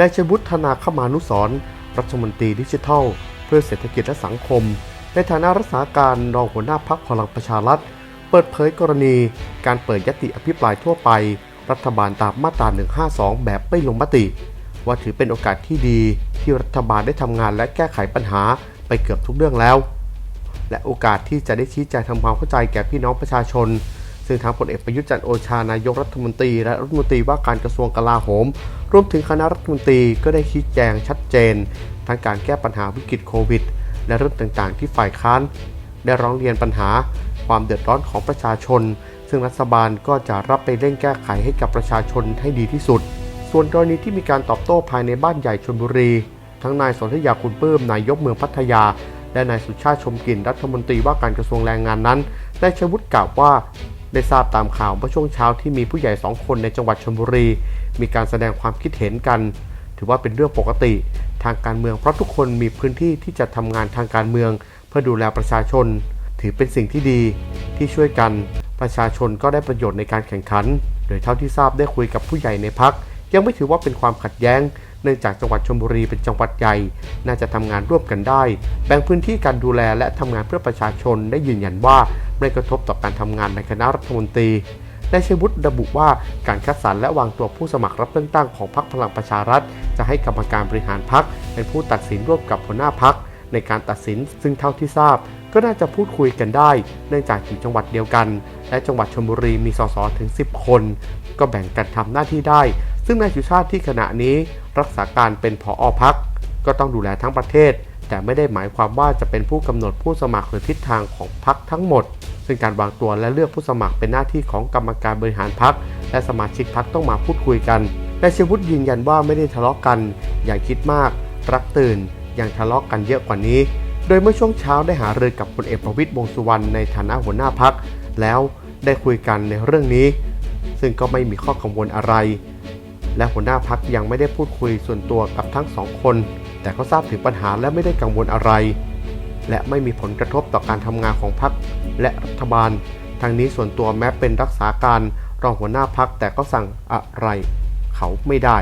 นายชัยวุฒิธนาคมานุสรรัฐมนตรีดิจิทัล เพื่อเศรษฐกิจและสังคม ในฐานะรักษาการรองหัวหน้าพักพลังประชารัฐ เปิดเผยกรณีการเปิดยติอภิปรายทั่วไป รัฐบาลตามมาตรา 152 แบบไม่ลงมติ ว่าถือเป็นโอกาสที่ดีที่รัฐบาลได้ทำงานและแก้ไขปัญหาไปเกือบทุกเรื่องแล้ว และโอกาสที่จะได้ชี้แจงทำความเข้าใจแก่พี่น้องประชาชน ซึ่งทางพลเอกประยุจันทร์โอชานายกรัฐมนตรี และรัฐมนตรีว่าการกระทรวงกลาโหม รวมถึงคณะรัฐมนตรีก็ได้ชี้แจงชัดเจน ทั้งการแก้ปัญหาวิกฤตโควิด และเรื่องต่างๆ ที่ฝ่ายค้านได้ร้องเรียนปัญหา ความเดือดร้อนของประชาชน ซึ่งรัฐบาลก็จะรับไปเร่งแก้ไขให้กับประชาชนให้ดีที่สุด ส่วนกรณีที่มีการตอบโต้ภายในบ้านใหญ่ชนบุรี ทั้งนายสนธยาคุณปลื้มนายกเมืองพัทยา และนายสุชาติชมกลิ่นรัฐมนตรีว่าการกระทรวงแรงงานนั้นได้ใช้วุฒิกล่าวว่า ได้ทราบตามข่าวเมื่อช่วงเช้าที่มีผู้ใหญ่สองคนในจังหวัดชลบุรี มีการแสดงความคิดเห็นกัน ถือว่าเป็นเรื่องปกติทางการเมืองเพราะทุกคนมีพื้นที่ที่จะทำงานทางการเมือง เพื่อดูแลประชาชน ถือเป็นสิ่งที่ดีที่ช่วยกัน ประชาชนก็ได้ประโยชน์ในการแข่งขัน โดยเท่าที่ทราบได้คุยกับผู้ใหญ่ในพักยังไม่ถือว่าเป็นความขัดแย้ง เนื่องจากจังหวัดชลบุรีเป็นจังหวัดใหญ่ น่าจะทำงานร่วมกันได้ แบ่งพื้นที่การดูแลและทำงานเพื่อประชาชนได้ยืนยันว่าไม่กระทบต่อการทำงานในคณะรัฐมนตรีนายชัยวุฒิระบุว่าการคัดสรรและวางตัวผู้สมัครรับเลือกตั้งของพรรคพลังประชารัฐ จะให้กรรมการบริหารพรรคเป็นผู้ตัดสินร่วมกับหัวหน้าพรรคในการตัดสินซึ่งเท่าที่ทราบ ก็น่าจะพูดคุยกันได้ เนื่องจากอยู่จังหวัดเดียวกัน และจังหวัดชลบุรีมีสสถึง 10 คน ก็แบ่งกันทำหน้าที่ได้ ซึ่งนายสุชาติที่ขณะนี้ รักษาการเป็นผออพักก็ต้องดูแลทั้งประเทศ แต่ไม่ได้หมายความว่าจะเป็นผู้กำหนดผู้สมัครหรือทิศทางของพรรคทั้งหมด ซึ่งการวางตัวและเลือกผู้สมัครเป็นหน้าที่ของกรรมการบริหารพรรคและสมาชิกพรรคต้องมาพูดคุยกันนายชวุฒิยืนยันว่าไม่ได้ทะเลาะกัน อย่าคิดมาก รักตื่น ยังทะเลาะกันเยอะกว่านี้ โดยเมื่อช่วงเช้าได้หารือกับพลเอกประวิตรวงสุวรรณในฐานะหัวหน้าพัก แล้วได้คุยกันในเรื่องนี้ ซึ่งก็ไม่มีข้อกังวลอะไร และหัวหน้าพักยังไม่ได้พูดคุยส่วนตัวกับทั้งสองคน แต่ก็ทราบถึงปัญหาและไม่ได้กังวลอะไร และไม่มีผลกระทบต่อการทำงานของพักและรัฐบาลทางนี้ส่วนตัวแม้เป็นรักษาการรองหัวหน้าพักแต่ก็สั่งอะไรเขาไม่ได้